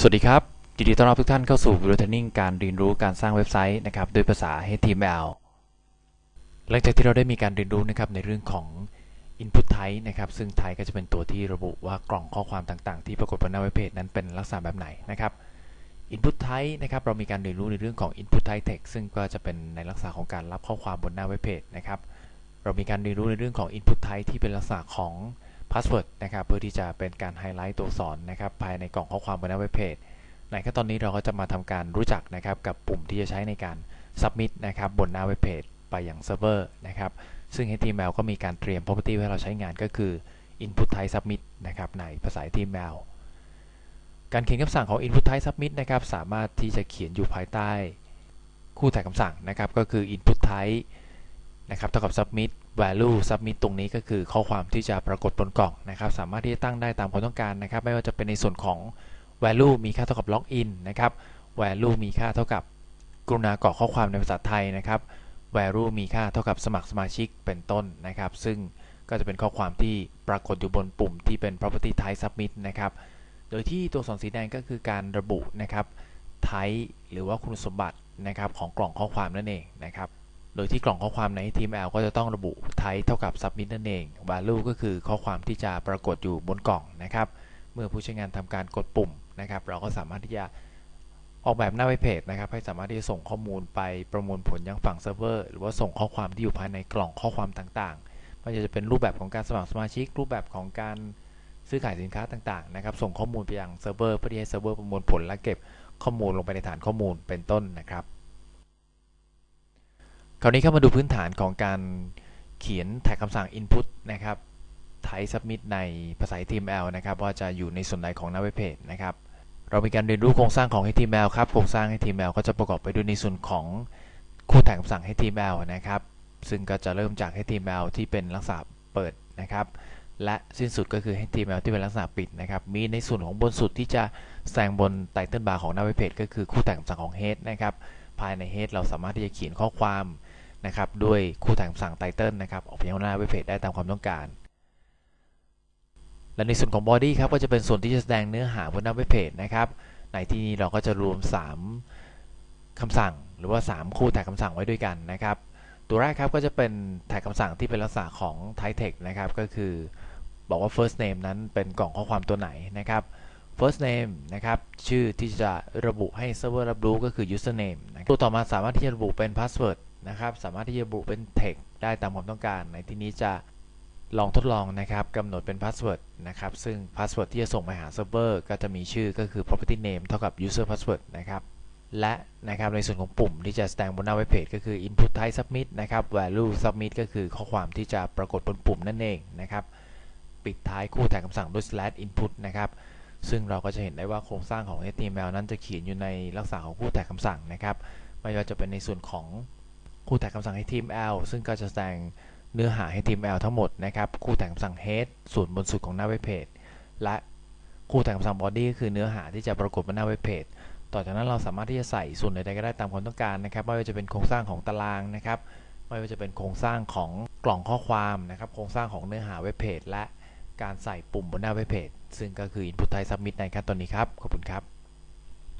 สวัสดีครับยินดีต้อนรับทุกท่านเข้าสู่ Video Training การเรียนรู้การสร้างเว็บไซต์นะครับโดยภาษา HTML หลังจากที่เราได้มีการเรียนรู้นะครับในเรื่องของ Input Type นะครับซึ่ง Type ก็จะเป็นตัวที่ระบุว่ากล่องข้อความต่างๆ ที่ปรากฏบนหน้าเว็บเพจนั้นเป็นลักษณะแบบไหนนะครับ Input Type นะครับเรามีการเรียนรู้ในเรื่องของ Input Type Text ซึ่งก็จะเป็นในลักษณะของการรับข้อความบนหน้าเว็บเพจนะครับเรามีการเรียนรู้ในเรื่องของ Input Type ที่เป็นลักษณะของ Password นะครับ เพื่อที่จะเป็นการไฮไลท์ตัวอักษรนะครับ ภายในกล่องข้อความบนหน้าเว็บเพจในขั้นตอนนี้เราก็จะมาทำการรู้จักนะครับ กับปุ่มที่จะใช้ในการ submit นะครับ บนหน้าเว็บเพจไปยังเซิร์ฟเวอร์นะครับ ซึ่ง HTML ก็มีการเตรียม property ไว้ให้เราใช้งานก็คือ input type submit นะครับในภาษา HTML การเขียนคำสั่งของ input type submit นะครับ สามารถที่จะเขียนอยู่ภายใต้ คู่แทนคำสั่งนะครับ ก็คือ input type นะครับเท่ากับ submit value submit ตรงนี้ก็คือข้อความที่จะปรากฏบนกล่องนะครับ สามารถที่จะตั้งได้ตามความต้องการนะครับ ไม่ว่าจะเป็นในส่วนของ value มีค่าเท่ากับ login นะครับ value มีค่าเท่ากับกรุณากรอกข้อความในภาษาไทยนะครับ value มีค่าเท่ากับสมัครสมาชิกเป็นต้นนะครับ ซึ่งก็จะเป็นข้อความที่ปรากฏอยู่บนปุ่มที่เป็น property type submit นะครับ โดยที่ตัวอักษรสีแดงก็คือการระบุนะครับ type หรือว่าคุณสมบัตินะครับของกล่องข้อความนั่นเองนะครับ โดยที่กล่องข้อความใน HTML ก็จะต้องระบุ type เท่ากับ submit นั่นเอง value ก็คือข้อความที่จะปรากฏอยู่บนกล่องนะครับ เมื่อผู้ใช้งานทำการกดปุ่มนะครับ เราก็สามารถที่จะออกแบบหน้าเว็บเพจนะครับ ให้สามารถที่จะส่งข้อมูลไปประมวลผลยังฝั่งเซิร์ฟเวอร์ หรือว่าส่งข้อความที่อยู่ภายในกล่องข้อความต่างๆไม่ว่าจะเป็นรูปแบบของการสมัครสมาชิก รูปแบบของการซื้อขายสินค้าต่างๆนะครับ ส่งข้อมูลไปยังเซิร์ฟเวอร์เพื่อที่ให้เซิร์ฟเวอร์ประมวลผลและเก็บข้อมูลลงไปในฐานข้อมูลเป็นต้นนะครับ คราวนี้เข้ามาดูพื้นฐานของการเขียนแท็กคำสั่ง input นะครับ type submit ในภาษา HTML นะครับ ว่าจะอยู่ในส่วนไหนของหน้าเว็บเพจนะครับ เรามีการเรียนรู้โครงสร้างของ HTML ครับ โครงสร้าง HTML ก็จะประกอบไปด้วยในส่วนของคู่แทนคำสั่ง HTML นะครับ ซึ่งก็จะเริ่มจาก HTML ที่เป็นลักษณะเปิดนะครับ และสิ้นสุดก็คือ HTML ที่เป็นลักษณะปิดนะครับ มีในส่วนของบนสุดที่จะแสดงบนไตเติลบาร์ของหน้าเว็บเพจก็คือคู่แทนคำสั่งของ head นะครับ ภายใน head เราสามารถที่จะเขียนข้อความ นะครับด้วยคู่แทนคำสั่งไตเติลนะครับออกไปยังหน้าเว็บเพจได้ตามความต้องการ และในส่วนของ body ครับก็จะเป็นส่วนที่จะแสดงเนื้อหาบนหน้าเว็บเพจนะครับในที่นี้เราก็จะรวม 3คำสั่ง หรือว่า 3 คู่แท็กคำสั่งไว้ด้วยกันนะครับ ตัวแรกครับก็จะเป็นแท็กคำสั่งที่เป็นลักษณะของ type text นะครับก็คือบอกว่า first name นั้นเป็นกล่องข้อความตัวไหนนะครับ first name นะครับ ชื่อที่จะระบุให้เซิร์ฟเวอร์รับรู้ก็คือ username นะตัวต่อมาสามารถที่จะระบุเป็น password นะครับ สามารถที่จะระบุเป็น text ได้ตามความต้องการ ในที่นี้จะลองทดลองนะครับกำหนดเป็น password นะครับ ซึ่ง password ที่จะส่งไปหาเซิร์ฟเวอร์ก็จะมีชื่อก็คือ property name เท่ากับ user password นะครับ และนะครับในส่วนของปุ่มที่จะแสดงบนหน้าเว็บเพจก็คือ input type submit นะครับ value submit ก็คือข้อความที่จะปรากฏบนปุ่มนั่นเองนะครับ ปิดท้ายคู่แทนคำสั่งด้วย slash input นะครับซึ่งเราก็จะเห็นได้ว่าโครงสร้างของ HTML นั้นจะเขียนอยู่ในลักษณะของคู่แทนคำสั่งนะครับ ไม่ว่าจะเป็นในส่วนของ คู่แทนคำสั่ง HTML ซึ่งก็จะแสดงเนื้อหา HTML ทั้งหมดนะครับคู่แทนคำสั่ง head ส่วนบนสุดของหน้าเว็บเพจและคู่แทนคำสั่ง body ก็คือเนื้อหาที่จะปรากฏบนหน้าเว็บเพจต่อจากนั้นเราสามารถที่จะใส่ส่วนใดๆก็ได้ตามความต้องการนะครับ ไม่ว่าจะเป็นโครงสร้างของตารางนะครับ ไม่ว่าจะเป็นโครงสร้างของกล่องข้อความนะครับ โครงสร้างของเนื้อหาเว็บเพจและการใส่ปุ่มบนหน้าเว็บเพจซึ่งก็คือ input type submit ในขั้นตอนนี้ครับ ขอบคุณครับ